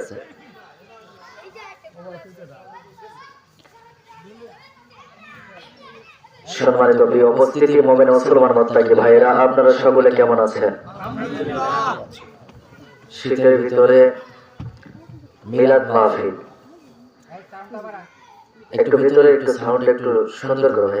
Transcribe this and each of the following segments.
আছে। সম্মানিত প্রিয় উপস্থিতি, মোমেন মুসলমান মোত্তাকি ভাইরা আপনারা সকলে কেমন আছেন? শীতের ভিতরে মিলাদ মাহফিল। একটু ভিতরে একটু সাউন্ড একটু সুন্দর করে।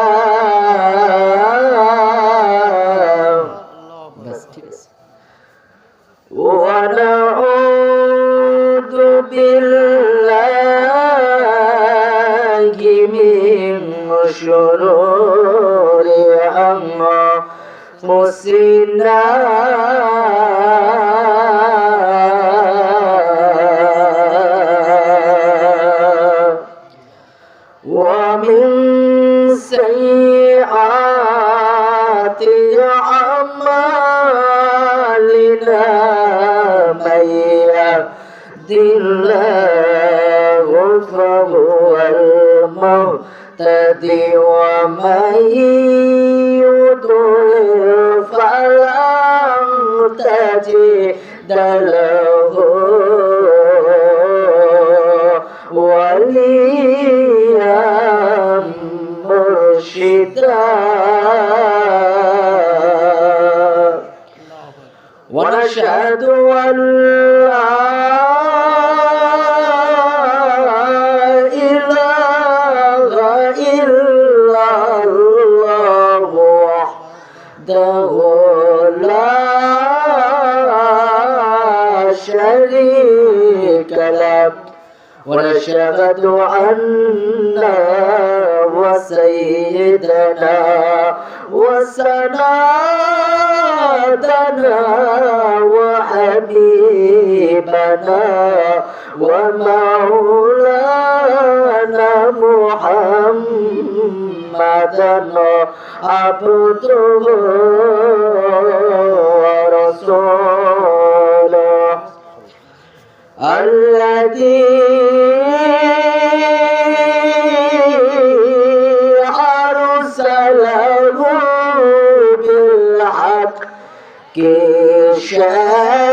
من شرور أنفسنا ومن سيئات أعمالنا من يهد الله فهو المهتدي ومن يضلل فلن تجد له وليا مرشدا ونشهد أن لا ونشهد أن وسيدنا وسنادنا وحبيبنا ومولانا محمدا عبده ورسوله الذي shine.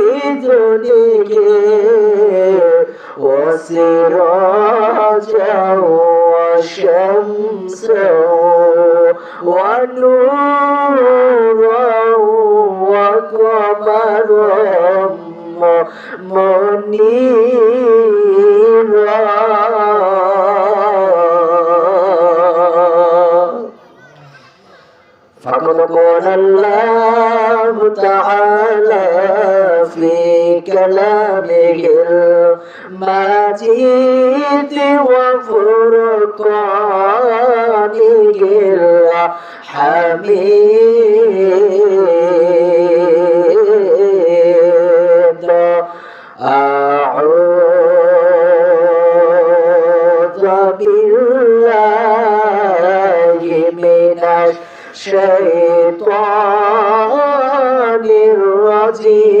بإذنه وسراجا وشمسا ونورا وقمرا منيرا فقد قال الله تعالى في كلامه المجيد وفرقانه الحميد أعوذ بالله من الشيطان الرجيم.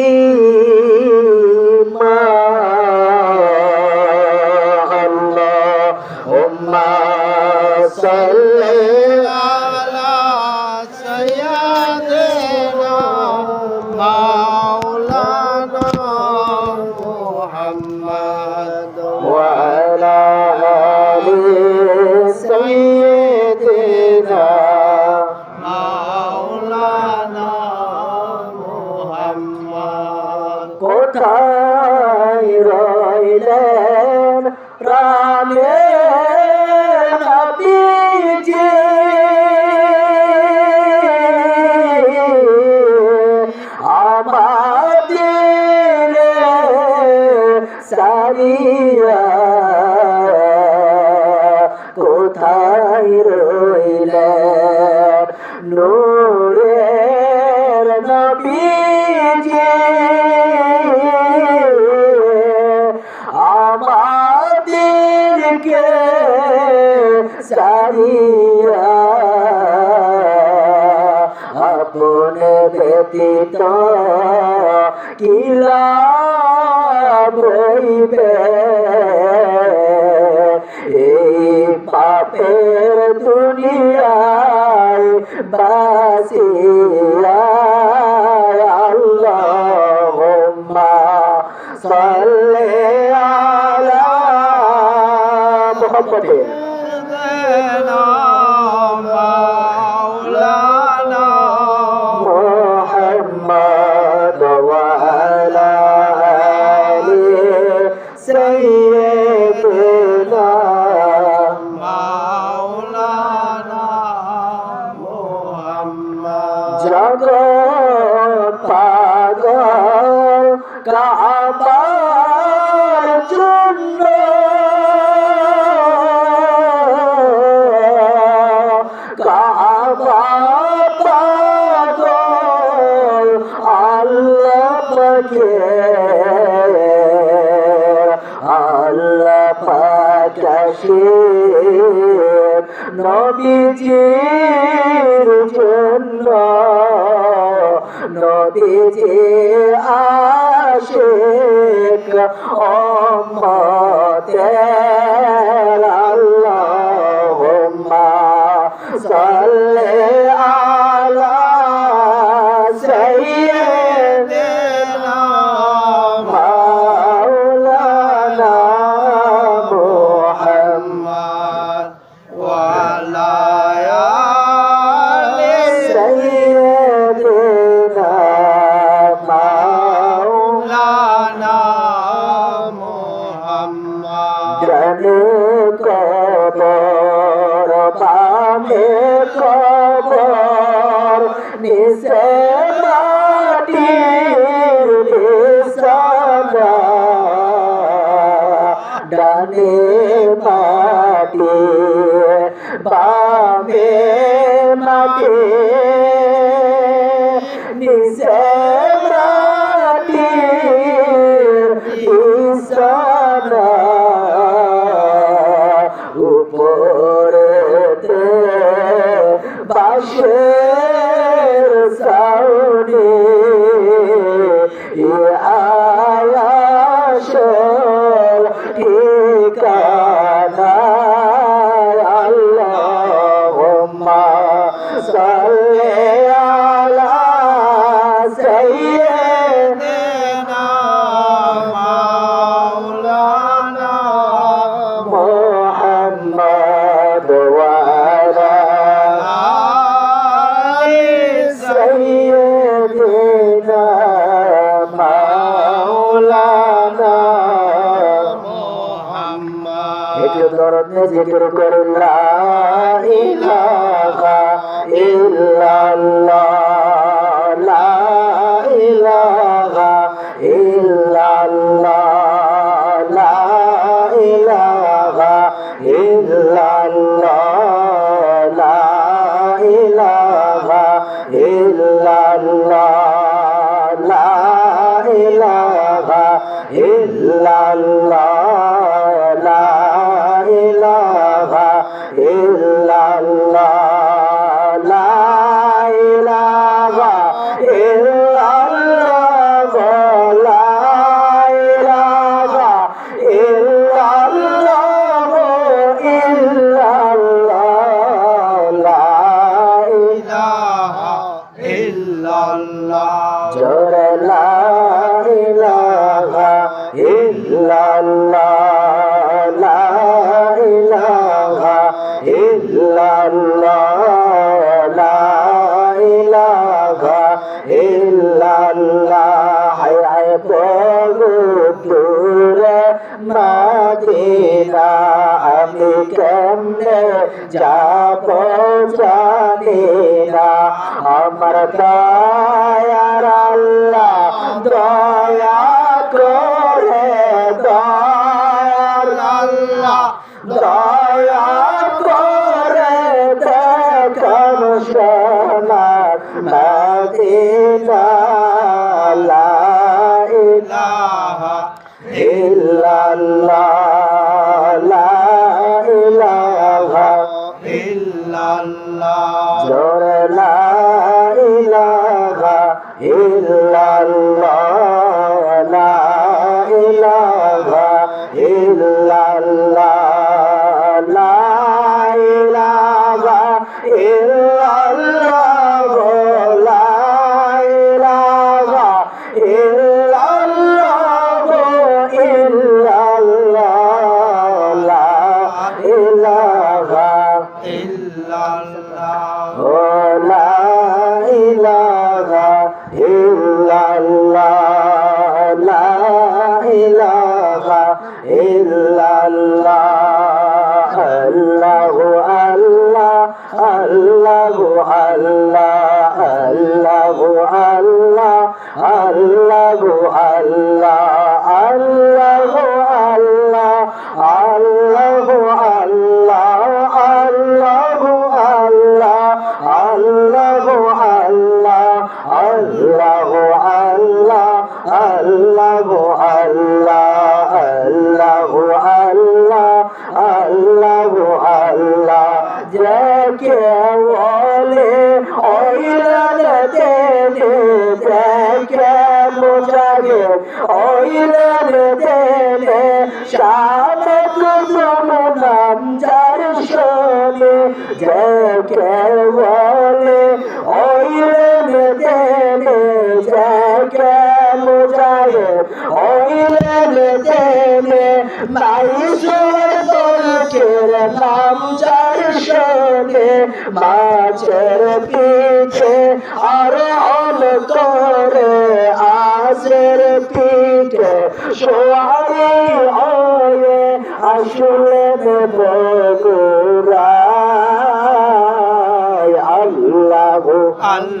সারিয়া কোথায় রইলেন নূরের নবীজি আমাদেরকে সারিয়া আপনে ব্যতীত কিলা বইবে এই পাপের দুনিয়ায় বাসিয়া আল্লাহুম্মা সাল্লি আলা মুহাম্মাদে। নবীজির জন্য নবীজি আশেক অম্মতের নিচে মাটির বিছানা ডানে মাটি বামে মাটি নিচে মাটির বিছানা উপরেতে বাঁশের জিকির করুন লা illallah hai hai bogo Medina আমি কেমনে যাব জানি না আমার দয়ার আল্লাহ দয়া করে, দয়ার আল্লাহ দয়া করে দেখান সোনার মদিনা লা ইলাহা ইল্লাল্লাহ Yeah. ওই রেতে শামক সমনাম যার শোনে যাকে বলে ওই রেতে যাকে ওইলানে দেনে মাইশোর তোলকের নাম যার শোনে মাছের পিঠে আর অল করে আজের পিঠে সোয়ারি হয়ে আসলে বগুড়ায় আল্লাহ আল্লাহ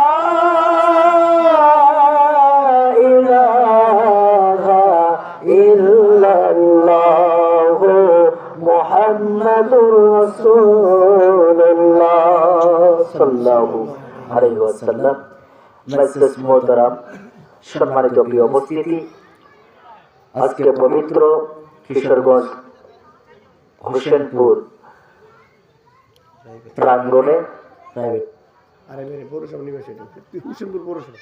আলাইহি ওয়াসাল্লাম মাইসেস মোহতারাম সম্মানিত প্রিয় উপস্থিতি আজকে পবিত্র কিশোরগঞ্জ হোসেনপুর প্রাঙ্গণে প্রাইভেট আরে মেরে পৌরসভা নিবাসী হোসেনপুর পৌরসভা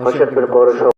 হোসেনপুর পৌরসভা